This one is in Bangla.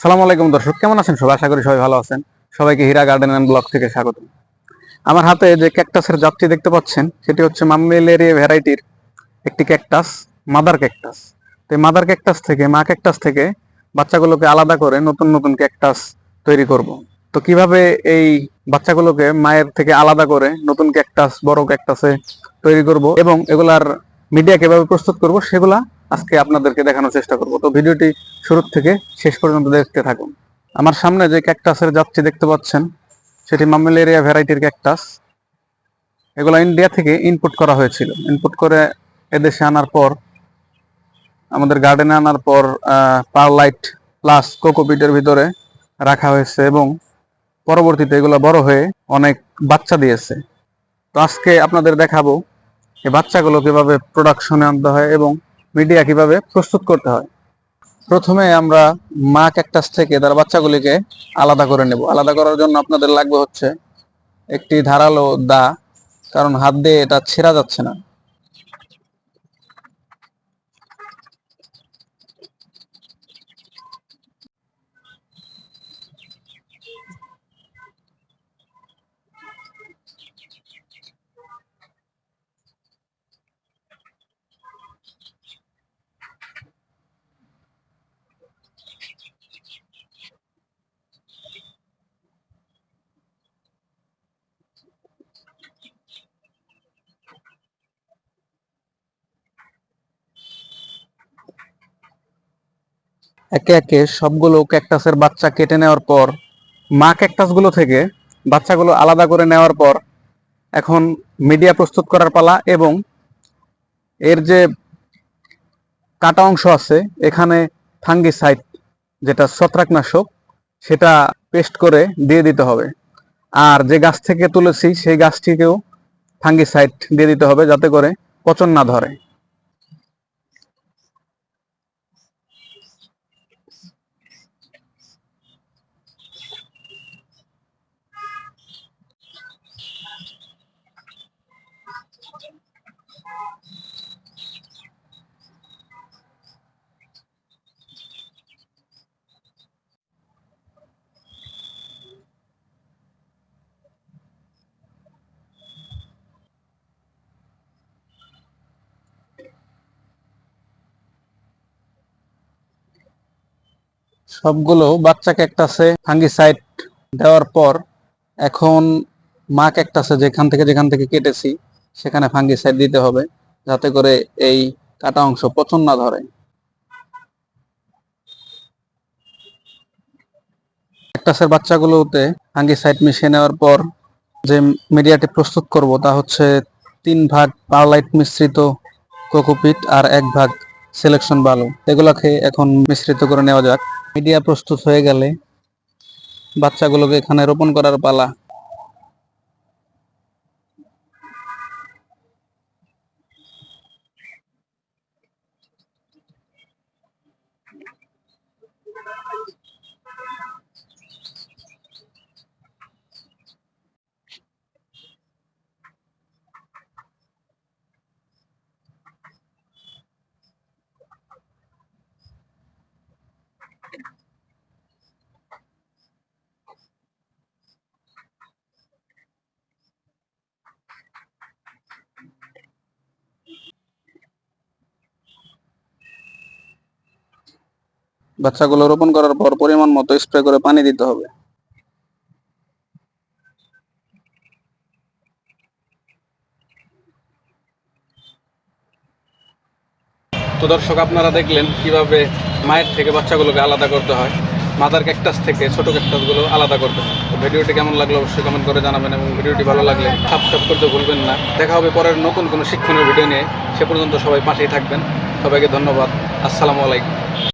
সালাম আলাইকুম দর্শক, কেমন আছেন? সবাই আশা করি সবাই ভালো আছেন। সবাইকে হীরা গার্ডেন অ্যান্ড ব্লগ থেকে স্বাগত। আমার হাতে যে ক্যাকটাসের জাতটি দেখতে পাচ্ছেন, সেটি হচ্ছে মাম্মেলেরিয়া ভ্যারাইটির একটি ক্যাকটাস, মাদার ক্যাকটাস। তো এই মাদার ক্যাকটাস থেকে, মা ক্যাকটাস থেকে বাচ্চাগুলোকে আলাদা করে নতুন নতুন ক্যাকটাস তৈরি করব। তো কীভাবে এই বাচ্চাগুলোকে মায়ের থেকে আলাদা করে নতুন ক্যাকটাস, বড় ক্যাকটাসে তৈরি করব এবং এগুলার মিডিয়া কীভাবে প্রস্তুত করব, সেগুলা আজকে আপনাদেরকে দেখানোর চেষ্টা করব। তো ভিডিওটি শুরু থেকে শেষ পর্যন্ত দেখতে থাকুন। আমার সামনে যে ক্যাকটাসের জাতটি দেখতে পাচ্ছেন, সেটি মামেলেরিয়া ভ্যারাইটির ক্যাকটাস। এগুলো ইন্ডিয়া থেকে ইনপুট করা হয়েছিল। ইনপুট করে এদেশে আনার পর, আমাদের গার্ডেনে আনার পর পারলাইট প্লাস কোকোপিটের ভিতরে রাখা হয়েছে এবং পরবর্তীতে এগুলো বড় হয়ে অনেক বাচ্চা দিয়েছে। তো আজকে আপনাদের দেখাবো এই বাচ্চাগুলো কীভাবে প্রোডাকশনে আনতে হয় এবং মিডিয়া কীভাবে প্রস্তুত করতে হয়। প্রথমে আমরা মা ক্যাকটাস থেকে তার বাচ্চাগুলিকে আলাদা করে নেব। আলাদা করার জন্য আপনাদের লাগবে হচ্ছে একটি ধারালো দা, কারণ হাত দিয়ে এটা ছেঁড়া যাচ্ছে না। একে একে সবগুলো ক্যাকটাসের বাচ্চা কেটে নেওয়ার পর, মা ক্যাকটাসগুলো থেকে বাচ্চাগুলো আলাদা করে নেওয়ার পর, এখন মিডিয়া প্রস্তুত করার পালা এবং এর যে কাটা অংশ আছে, এখানে ফাঙ্গিসাইড যেটা ছত্রাকনাশক, সেটা পেস্ট করে দিয়ে দিতে হবে। আর যে গাছ থেকে তুলেছি, সেই গাছটিকেও ফাঙ্গিসাইড দিয়ে দিতে হবে যাতে করে পচন না ধরে। সবগুলো বাচ্চা ক্যাকটাসে ফাঙ্গিসাইড দেওয়ার পর এখন মা ক্যাকটাসে যেখান থেকে যেখান থেকে কেটেছি, সেখানে ফাঙ্গিসাইড দিতে হবে যাতে করে এই কাটা অংশ পচন না ধরে। ক্যাকটাসের বাচ্চাগুলোতে ফাঙ্গিসাইড মিশিয়ে নেওয়ার পর যে মিডিয়াটি প্রস্তুত করব তা হচ্ছে তিন ভাগ পারলাইট মিশ্রিত কোকোপিট আর এক ভাগ সিলেকশন ভালো। এগুলাকে এখন মিশ্রিত করে নেওয়া যাক। মিডিয়া প্রস্তুত হয়ে গেলে বাচ্চাগুলোকে এখানে রোপণ করার পালা বাচ্চাগুলো রোপণ করার পর পরিমাণ মতো স্প্রে করে পানি দিতে হবে। তো দর্শক, আপনারা দেখলেন কীভাবে মায়ের থেকে বাচ্চাগুলোকে আলাদা করতে হয়। মাদার ক্যাকটাস থেকে ছোট ক্যাকটাসগুলো আলাদা করতে হয়। তো ভিডিওটি কেমন লাগল অবশ্যই কমেন্ট করে জানাবেন এবং ভিডিওটি ভালো লাগলে সাবস্ক্রাইব করতে ভুলবেন না। দেখা হবে পরের নতুন কোনো শিক্ষণীয় ভিডিও নিয়ে। সে পর্যন্ত সবাই পাশেই থাকবেন। সবাইকে ধন্যবাদ। আসসালামু আলাইকুম।